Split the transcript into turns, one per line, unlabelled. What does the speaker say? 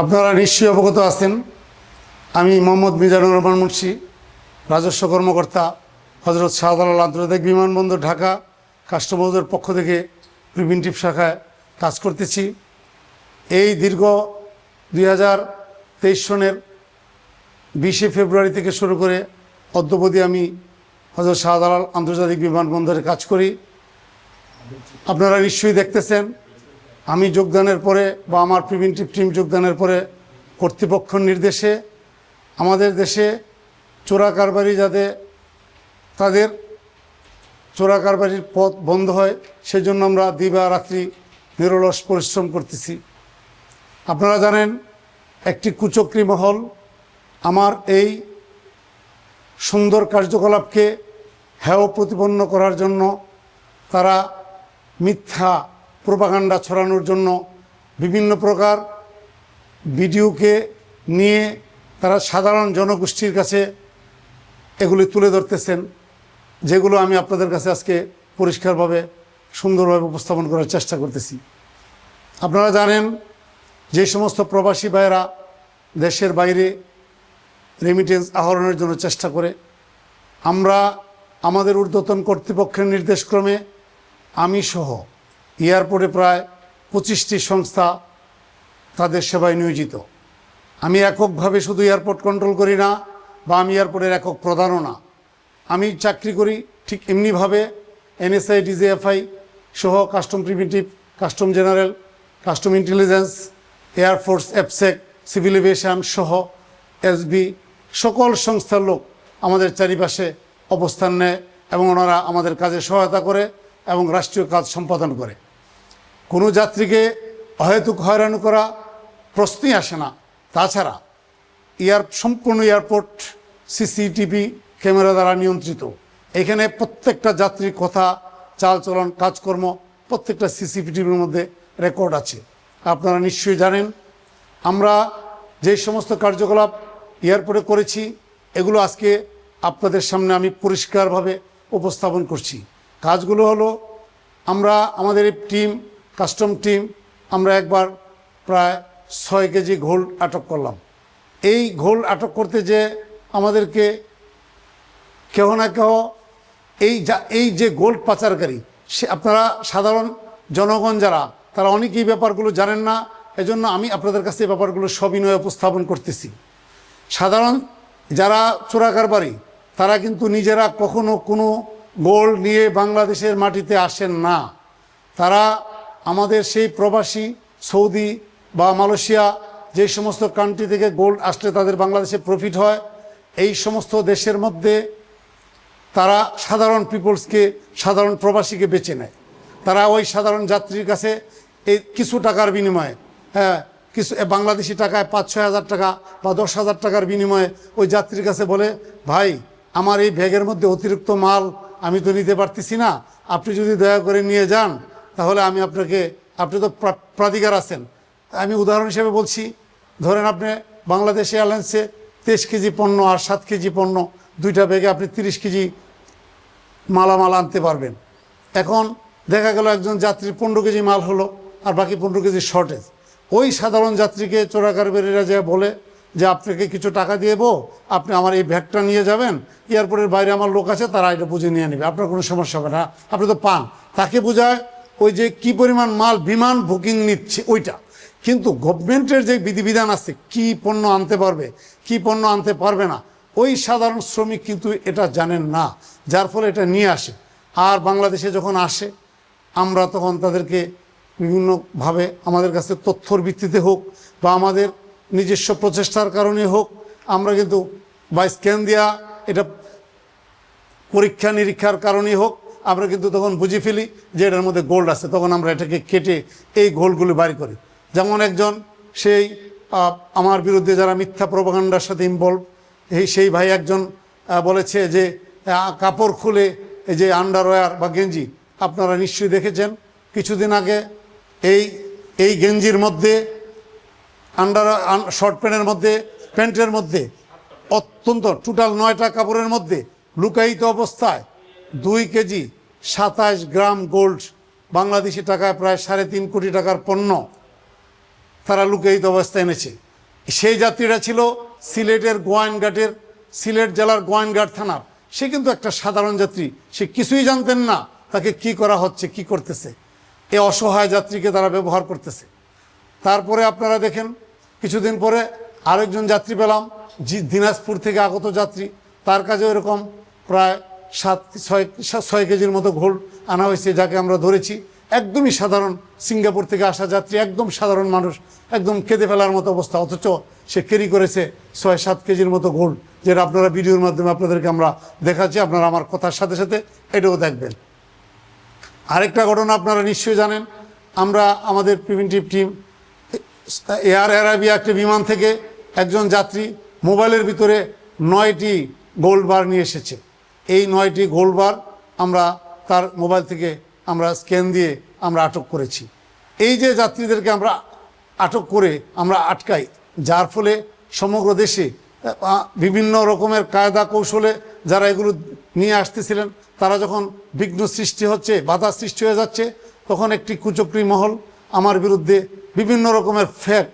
আপনারা নিশ্চয়ই অবগত আছেন। আমি মোহাম্মদ মিজানুর রহমান মুন্সি, রাজস্ব কর্মকর্তা হজরত শাহজালাল আন্তর্জাতিক বিমানবন্দর ঢাকা কাস্টমারদের পক্ষ থেকে প্রিভেন্টিভ শাখায় কাজ করতেছি। এই দীর্ঘ দুই হাজার তেইশ সনের বিশে ফেব্রুয়ারি থেকে শুরু করে অদ্যবধি আমি হজরত শাহজালাল আন্তর্জাতিক বিমানবন্দরে কাজ করি। আপনারা নিশ্চয়ই দেখতেছেন আমি যোগদানের পরে বা আমার প্রিভেন্টিভ টিম যোগদানের পরে কর্তৃপক্ষের নির্দেশে আমাদের দেশে চোরা কারবারি যাতে তাদের চোরা কারবারির পথ বন্ধ হয়, সেজন্য আমরা দিবা রাত্রি নিরলস পরিশ্রম করতেছি। আপনারা জানেন, একটি কুচক্রী মহল আমার এই সুন্দর কার্যকলাপকে হেয় প্রতিপন্ন করার জন্য তারা মিথ্যা প্রোপাগান্ডা ছড়ানোর জন্য বিভিন্ন প্রকার ভিডিওকে নিয়ে তারা সাধারণ জনগোষ্ঠীর কাছে এগুলি তুলে ধরতেছেন, যেগুলো আমি আপনাদের কাছে আজকে পরিষ্কারভাবে, সুন্দরভাবে উপস্থাপন করার চেষ্টা করতেছি। আপনারা জানেন যে সমস্ত প্রবাসী ভাইয়েরা দেশের বাইরে রেমিটেন্স আহরণের জন্য চেষ্টা করে। আমরা আমাদের ঊর্ধ্বতন কর্তৃপক্ষের নির্দেশক্রমে আমি সহ এয়ারপোর্টে প্রায় পঁচিশটি সংস্থা তাদের সেবায় নিয়োজিত। আমি এককভাবে শুধু এয়ারপোর্ট কন্ট্রোল করি না, বা আমি এয়ারপোর্টের একক প্রধানও না। আমি চাকরি করি ঠিক এমনিভাবে এনএসআই, ডিজিএফআই সহ custom preventive, custom general, custom intelligence air force অ্যাপসেক civil aviation সহ এসবি সকল সংস্থার লোক আমাদের চারিপাশে অবস্থান নেয় এবং ওনারা আমাদের কাজে সহায়তা করে এবং রাষ্ট্রীয় কাজ সম্পাদন করে। কোনো যাত্রীকে অহেতুক হয়রানি করা প্রশ্নই আসে না। তাছাড়া এয়ার সম্পূর্ণ এয়ারপোর্ট সিসিটিভি ক্যামেরা দ্বারা নিয়ন্ত্রিত। এখানে প্রত্যেকটা যাত্রীর কথা, চালচলন, কাজকর্ম প্রত্যেকটা সিসিটিভির মধ্যে রেকর্ড আছে। আপনারা নিশ্চয়ই জানেন, আমরা যে সমস্ত কার্যকলাপ এয়ারপোর্টে করেছি, এগুলো আজকে আপনাদের সামনে আমি পরিষ্কারভাবে উপস্থাপন করছি। কাজগুলো হলো, আমরা আমাদের এই টিম কাস্টম টিম, আমরা একবার প্রায় ছয় কেজি গোল্ড আটক করলাম। এই ঘোল আটক করতে যে আমাদেরকে কেহ না কেহ এই যা, এই যে গোল্ড পাচারকারী, সে আপনারা সাধারণ জনগণ যারা, তারা অনেকেই ব্যাপারগুলো জানেন না। এজন্য আমি আপনাদের কাছে এই ব্যাপারগুলো সবিনয় উপস্থাপন করতেছি। সাধারণ যারা চোরা কারবারি তারা কিন্তু নিজেরা কখনো কোনো গোল্ড নিয়ে বাংলাদেশের মাটিতে আসেন না। তারা আমাদের সেই প্রবাসী সৌদি বা মালয়েশিয়া যে সমস্ত কান্ট্রি থেকে গোল্ড আসলে তাদের বাংলাদেশে প্রফিট হয়, এই সমস্ত দেশের মধ্যে তারা সাধারণ পিপলসকে সাধারণ প্রবাসীকে বেছে নেয়। তারা ওই সাধারণ যাত্রীর কাছে এই কিছু টাকার বিনিময়ে হ্যাঁ কিছু বাংলাদেশি টাকায় পাঁচ ছয় হাজার টাকা বা দশ হাজার টাকার বিনিময়ে ওই যাত্রীর কাছে বলে, ভাই, আমার এই ব্যাগের মধ্যে অতিরিক্ত মাল আমি তো নিতে পারতেছি না। আপনি যদি দয়া করে নিয়ে যান তাহলে আমি আপনাকে, আপনি তো প্রা- প্রাধিকার আছেন। আমি উদাহরণ হিসেবে বলছি, ধরেন আপনি বাংলাদেশ এয়ারলাইন্সে তেইশ কেজি পণ্য আর সাত কেজি পণ্য, দুইটা ব্যাগে আপনি তিরিশ কেজি মালামাল আনতে পারবেন। এখন দেখা গেল একজন যাত্রীর পনেরো কেজি মাল হলো আর বাকি পনেরো কেজি শর্টেজ ওই সাধারণ যাত্রীকে চোরাকারবারীরা যে বলে যে, আপনাকে কিছু টাকা দিয়ে আপনি আমার এই ব্যাগটা নিয়ে যাবেন, এয়ারপোর্টের বাইরে আমার লোক আছে, তারা এটা বুঝে নিয়ে নেবে। আপনার কোনো সমস্যা হবে না। আপনি তো পান। তাকে বোঝায় ওই যে কি পরিমাণ মাল বিমান বুকিং নিচ্ছে, ওইটা। কিন্তু গভর্নমেন্টের যে বিধিবিধান আছে, কি পণ্য আনতে পারবে, কি পণ্য আনতে পারবে না, ওই সাধারণ শ্রমিক কিন্তু এটা জানেন না। যার ফলে এটা নিয়ে আসে। আর বাংলাদেশে যখন আসে, আমরা তখন তাদেরকে বিভিন্নভাবে আমাদের কাছে তথ্যর ভিত্তিতে হোক বা আমাদের নিজস্ব প্রচেষ্টার কারণে হোক, আমরা কিন্তু বা স্ক্যান দেওয়া এটা পরীক্ষা নিরীক্ষার কারণেই হোক আমরা কিন্তু তখন বুঝে ফেলি যে এটার মধ্যে গোল্ড আছে। তখন আমরা এটাকে কেটে এই গোল্ডগুলো বাড়ি করি। যেমন একজন, সেই আমার বিরুদ্ধে যারা মিথ্যা প্রপাগান্ডার সাথে ইনভলভ এই সেই ভাই একজন বলেছে যে কাপড় খুলে এই যে আন্ডারওয়্যার বা গেঞ্জি, আপনারা নিশ্চয়ই দেখেছেন, কিছুদিন আগে এই এই গেঞ্জির মধ্যে আন্ডার শর্ট প্যান্টের মধ্যে প্যান্টের মধ্যে, অত্যন্ত টোটাল নয়টা কাপড়ের মধ্যে লুকায়িত অবস্থায় দুই কেজি সাতাশ গ্রাম গোল্ড বাংলাদেশি টাকায় প্রায় সাড়ে তিন কোটি টাকার পণ্য তারা লুকায়িত অবস্থায় এনেছে। সেই যাত্রীরা ছিল সিলেটের গোয়াইনঘাটের, সিলেট জেলার গোয়াইনঘাট থানার। সে কিন্তু একটা সাধারণ যাত্রী। সে কিছুই জানতেন না তাকে কি করা হচ্ছে, কি করতেছে। এ অসহায় যাত্রীকে তারা ব্যবহার করতেছে। তারপরে আপনারা দেখেন, কিছুদিন পরে আরেকজন যাত্রী পেলাম দিনাজপুর থেকে আগত যাত্রী। তার কাছে এরকম প্রায় সাত, ছয় ছয় কেজির মতো ঘোল আনা হয়েছে, যাকে আমরা ধরেছি। একদমই সাধারণ সিঙ্গাপুর থেকে আসা যাত্রী, একদম সাধারণ মানুষ, একদম কেঁদে ফেলার মতো অবস্থা। অথচ সে ক্যারি করেছে ছয়, সাত কেজির মতো গোল্ড যেটা আপনারা ভিডিওর মাধ্যমে আপনাদেরকে আমরা দেখাচ্ছি। আপনারা আমার কথার সাথে সাথে এটাও দেখবেন। আরেকটা ঘটনা আপনারা নিশ্চয়ই জানেন। আমরা আমাদের প্রিভেন্টিভ টিম এয়ার অ্যারাবিয়া একটি বিমান থেকে একজন যাত্রী মোবাইলের ভিতরে নয়টি গোল্ড বার নিয়ে এসেছে। এই নয়টি গোলবার আমরা তার মোবাইল থেকে আমরা স্ক্যান দিয়ে আমরা আটক করেছি। এই যে যাত্রীদেরকে আমরা আটক করে আমরা আটকাই, যার ফলে সমগ্র দেশে বিভিন্ন রকমের কায়দা কৌশলে যারা এগুলো নিয়ে আসতেছিলেন, তারা যখন বিঘ্ন সৃষ্টি হচ্ছে, বাধা সৃষ্টি হয়ে যাচ্ছে, তখন একটি কুচক্রী মহল আমার বিরুদ্ধে বিভিন্ন রকমের ফ্যাক